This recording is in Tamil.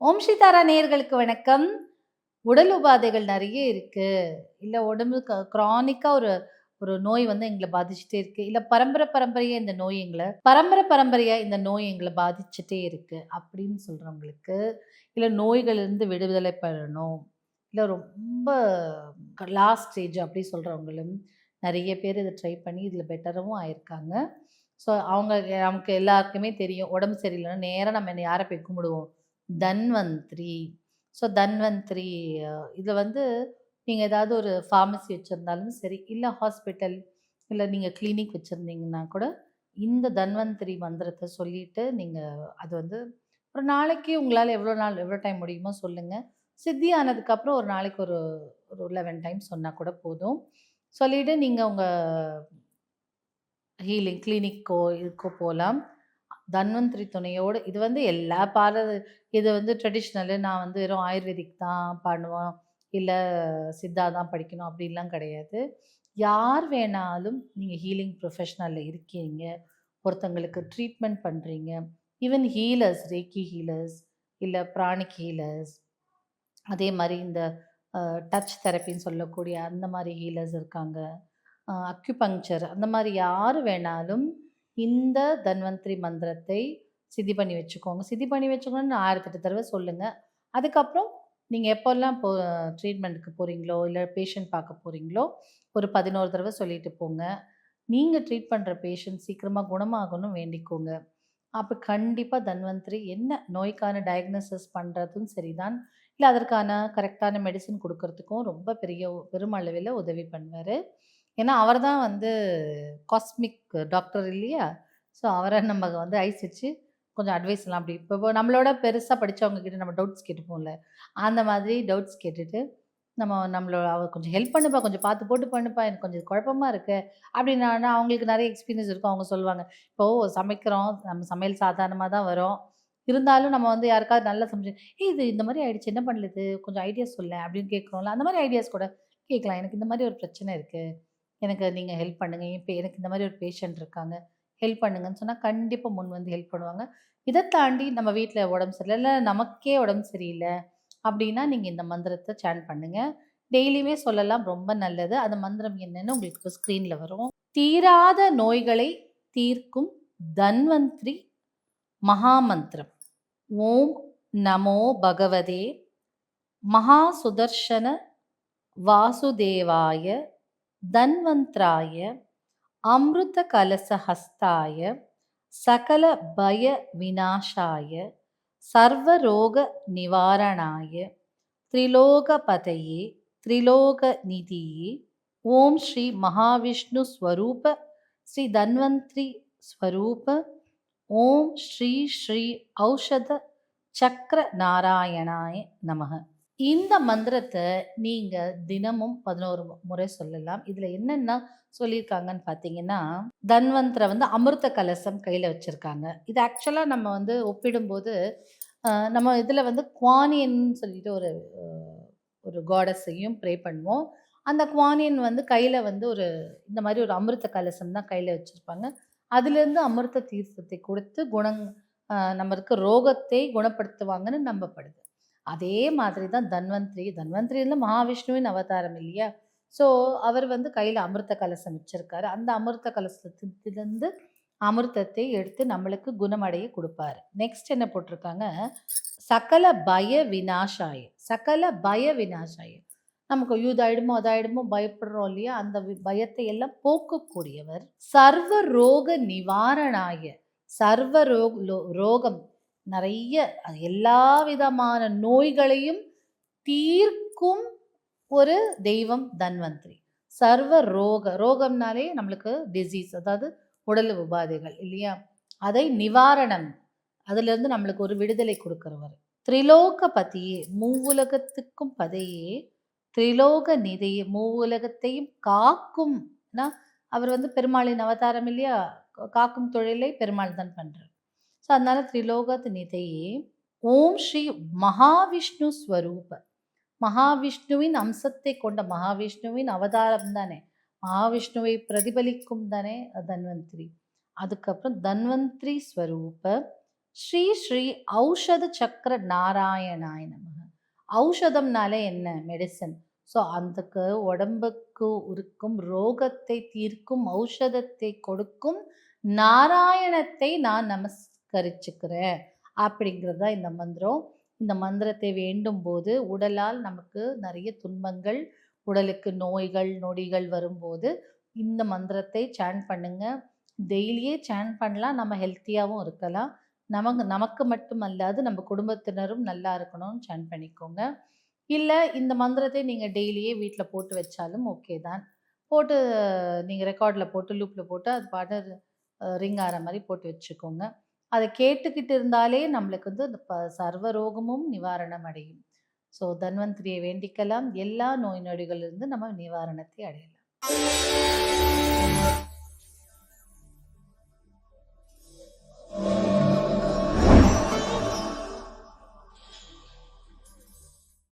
ஓம் சீதாரா நேயர்களுக்கு வணக்கம். உடல் உபாதைகள் நிறைய இருக்குது இல்லை உடம்பு க்ரானிக்காக ஒரு ஒரு நோய் வந்து எங்களை பாதிச்சுட்டே இருக்குது இல்லை பரம்பரை பரம்பரையாக இந்த நோய் எங்களை பரம்பரை பரம்பரையாக இந்த நோய் எங்களை பாதிச்சுட்டே இருக்குது அப்படின்னு சொல்கிறவங்களுக்கு இல்லை நோய்களிலிருந்து விடுதலை பெறணும். இல்லை ரொம்ப லாஸ்ட் ஸ்டேஜ் அப்படி சொல்கிறவங்களும் நிறைய பேர் இதை ட்ரை பண்ணி இதில் பெட்டராகவும் ஆயிருக்காங்க. ஸோ அவங்க நமக்கு எல்லாருக்குமே தெரியும். உடம்பு சரியில்லைன்னா நேராக நம்ம என்ன யாரை போய் கும்பிடுவோம்? தன்வந்திரி. ஸோ தன்வந்திரி இதில் வந்து நீங்கள் ஏதாவது ஒரு ஃபார்மசி வச்சுருந்தாலும் சரி இல்லை ஹாஸ்பிட்டல் இல்லை நீங்கள் கிளினிக் வச்சுருந்தீங்கன்னா கூட இந்த தன்வந்திரி மந்திரத்தை சொல்லிட்டு நீங்கள் அது வந்து ஒரு நாளைக்கு உங்களால் எவ்வளோ நாள் எவ்வளோ டைம் முடியுமோ சொல்லுங்கள் சித்தி ஆனதுக்கப்புறம் ஒரு நாளைக்கு ஒரு ஒரு லெவன் டைம் சொன்னால் கூட போதும். சொல்லிவிட்டு நீங்கள் உங்கள் ஹீலிங் கிளினிக்கோ இதுக்கோ போகலாம் தன்வந்திரி துணையோடு இது வந்து எல்லா பாரத இது வந்து ட்ரெடிஷ்னலு நான் வந்து வெறும் ஆயுர்வேதிக் தான் பண்ணுவோம். இல்லை சித்தா தான் படிக்கணும் அப்படின்லாம் கிடையாது. யார் வேணாலும் நீங்கள் ஹீலிங் ப்ரொஃபஷ்னலில் இருக்கீங்க ஒருத்தங்களுக்கு ட்ரீட்மெண்ட் பண்ணுறீங்க ஈவன் ஹீலர்ஸ் ரேக்கி ஹீலர்ஸ் இல்லை பிராணிக் ஹீலர்ஸ் அதே மாதிரி இந்த டச் தெரப்பின்னு சொல்லக்கூடிய அந்த மாதிரி ஹீலர்ஸ் இருக்காங்க. அக்யூபங்க்சர் அந்த மாதிரி யார் வேணாலும் இந்த தன்வந்திரி மந்திரத்தை சிதி பண்ணி வச்சுக்கோங்க. சிதி பண்ணி வச்சுக்கணும்னு ஆயிரத்தெட்டு தடவை சொல்லுங்கள் அதுக்கப்புறம் நீங்கள் எப்போல்லாம் போ ட்ரீட்மெண்ட்டுக்கு போகிறீங்களோ இல்லை பேஷண்ட் பார்க்க போகிறீங்களோ ஒரு பதினோரு தடவை சொல்லிட்டு போங்க. நீங்கள் ட்ரீட் பண்ணுற பேஷண்ட் சீக்கிரமாக குணமாகணும் வேண்டிக்கோங்க. அப்போ கண்டிப்பாக தன்வந்திரி என்ன நோய்க்கான டயக்னோசிஸ் பண்ணுறதும் சரிதான். இல்லை அதற்கான கரெக்டான மெடிசன் கொடுக்கறதுக்கும் ரொம்ப பெரிய பெருமளவில் உதவி பண்ணுவார். ஏன்னா அவர் தான் வந்து காஸ்மிக் டாக்டர் இல்லையா? ஸோ அவரை நம்ம வந்து ஐஸ் வச்சு கொஞ்சம் அட்வைஸ்லாம் அப்படி. இப்போ நம்மளோட பெருசாக படித்தவங்க கிட்ட நம்ம டவுட்ஸ் கேட்டுப்போம்ல. அந்த மாதிரி டவுட்ஸ் கேட்டுட்டு நம்ம நம்மளோட அவர் கொஞ்சம் ஹெல்ப் பண்ணுப்பா கொஞ்சம் பார்த்து போட்டு பண்ணுப்பா. எனக்கு கொஞ்சம் குழப்பமாக இருக்குது அப்படின்னா அவங்களுக்கு நிறைய எக்ஸ்பீரியன்ஸ் இருக்கும். அவங்க சொல்லுவாங்க இப்போது சமைக்கிறோம். நம்ம சமையல் சாதாரணமாக தான் வரும். இருந்தாலும் நம்ம வந்து யாருக்காவது நல்லா சமைச்சு ஏய் இது இந்த மாதிரி ஆயிடுச்சு. என்ன பண்ணுறது கொஞ்சம் ஐடியாஸ் சொல்ல அப்படின்னு கேட்குறோம்ல. அந்த மாதிரி ஐடியாஸ் கூட கேட்கலாம். எனக்கு இந்த மாதிரி ஒரு பிரச்சனை இருக்குது எனக்கு நீங்கள் ஹெல்ப் பண்ணுங்கள் இப்போ எனக்கு இந்த மாதிரி ஒரு பேஷண்ட் இருக்காங்க. ஹெல்ப் பண்ணுங்கன்னு சொன்னால் கண்டிப்பாக முன் வந்து ஹெல்ப் பண்ணுவாங்க. இதை தாண்டி நம்ம வீட்டில் உடம்பு சரியில்லை இல்லை நமக்கே உடம்பு சரியில்லை அப்படின்னா நீங்கள் இந்த மந்திரத்தை சேன் பண்ணுங்கள் டெய்லியுமே சொல்லலாம் ரொம்ப நல்லது. அந்த மந்திரம் என்னன்னு உங்களுக்கு ஸ்க்ரீனில் வரும். தீராத நோய்களை தீர்க்கும் தன்வந்திரி மகாமந்திரம். ஓம் நமோ பகவதே. மகா சுதர்ஷன வாசுதேவாய தன்வந்த்ராய அமிர்த கலசஹஸ்தாய சகல பய விநாசாய சர்வரோக நிவாரணாய திரிலோகபதையே திரிலோக நிதியே ஓம் ஸ்ரீ மகாவிஷ்ணு ஸ்வரூப ஸ்ரீ தன்வந்திரி ஸ்வரூப ஓம் ஸ்ரீ ஸ்ரீ ஔஷத சக்கர நாராயணாய நமக. இந்த மந்திரத்தை நீங்கள் தினமும் பதினோரு முறை சொல்லலாம். இதில் என்னென்ன சொல்லியிருக்காங்கன்னு பார்த்தீங்கன்னா தன்வந்திர வந்து அமிர்த கலசம் கையில் வச்சுருக்காங்க. இது ஆக்சுவலாக நம்ம வந்து ஒப்பிடும்போது நம்ம இதில் வந்து குவானியன் சொல்லிட்டு ஒரு ஒரு காடஸையும் ப்ரே பண்ணுவோம். அந்த குவானியன் வந்து கையில் வந்து ஒரு இந்த மாதிரி ஒரு அமிர்த கலசம் தான் கையில் வச்சுருப்பாங்க. அதுலேருந்து அமிர்த தீர்த்தத்தை கொடுத்து குணங் நம்மளுக்கு ரோகத்தை குணப்படுத்துவாங்கன்னு நம்பப்படுது. அதே மாதிரி தான் தன்வந்திரி. தன்வந்திரியில் மகாவிஷ்ணுவின் அவதாரம் இல்லையா? ஸோ அவர் வந்து கையில் அமிர்த கலசம் வச்சிருக்காரு. அந்த அமிர்த கலசத்திலிருந்து அமிர்தத்தை எடுத்து நம்மளுக்கு குணமடைய கொடுப்பாரு. நெக்ஸ்ட் என்ன போட்டிருக்காங்க? சகல பய வினாசாய சகல பய வினாசாய நமக்கு யூதாயிடுமோ அதாயிடுமோ பயப்படுறோம் இல்லையா? அந்த பயத்தை எல்லாம் போக்கக்கூடியவர் சர்வ ரோக நிவாரணாய. சர்வ ரோக் ரோகம். நிறைய எல்லா விதமான நோய்களையும் தீர்க்கும் ஒரு தெய்வம் தன்வந்திரி. சர்வ ரோக ரோகம்னாலே நம்மளுக்கு டிசீஸ் அதாவது உடல் உபாதைகள் இல்லையா? அதை நிவாரணம் அதிலிருந்து நம்மளுக்கு ஒரு விடுதலை கொடுக்குறவர். த்ரிலோக பதியே மூவுலகத்துக்கும் பதையே திரிலோக நிதையே மூவுலகத்தையும் காக்கும். அவர் வந்து பெருமாளின் அவதாரம் இல்லையா? காக்கும் தொழிலை பெருமாள் தான் பண்ணுறார் ஸோ அதனால் திரிலோகத் நிதையே ஓம் ஸ்ரீ மகாவிஷ்ணு ஸ்வரூப. மகாவிஷ்ணுவின் அம்சத்தை கொண்ட மகாவிஷ்ணுவின் அவதாரம் தானே. மகாவிஷ்ணுவை பிரதிபலிக்கும் தானே தன்வந்திரி. அதுக்கப்புறம் தன்வந்திரி ஸ்வரூப. ஸ்ரீ ஸ்ரீ ஔஷத சக்கர நாராயணாய நமக. ஔஷதம்னாலே என்ன? மெடிசன் ஸோ அதுக்கு உடம்புக்கு இருக்கும் ரோகத்தை தீர்க்கும் ஔஷதத்தை கொடுக்கும் நாராயணத்தை நான் நமஸ்கரிச்சுக்கிறேன் அப்படிங்கிறது தான் இந்த மந்திரம். இந்த மந்திரத்தை வேண்டும் போது உடலால் நமக்கு நிறைய துன்பங்கள் உடலுக்கு நோய்கள் நொடிகள் வரும்போது இந்த மந்திரத்தை சேன் பண்ணுங்க. டெய்லியே சேன் பண்ணலாம். நம்ம ஹெல்த்தியாகவும் இருக்கலாம். நமக்கு நமக்கு மட்டும் அல்லாது நம்ம குடும்பத்தினரும் நல்லா இருக்கணும்னு சேன் பண்ணிக்கோங்க. இல்லை இந்த மந்திரத்தை நீங்கள் டெய்லியே வீட்டில் போட்டு வச்சாலும் ஓகே தான். போட்டு நீங்கள் ரெக்கார்டில் போட்டு லூப்பில் போட்டு அது பாட்டு ரிங் ஆகிற மாதிரி போட்டு வச்சுக்கோங்க. அதை கேட்டுக்கிட்டு இருந்தாலே நம்மளுக்கு வந்து அந்த ப சர்வ ரோகமும் நிவாரணம் அடையும் ஸோ தன்வந்திரியை வேண்டிக்கலாம். எல்லா நோய் நொடிகளிலிருந்து நம்ம நிவாரணத்தை அடையலாம்.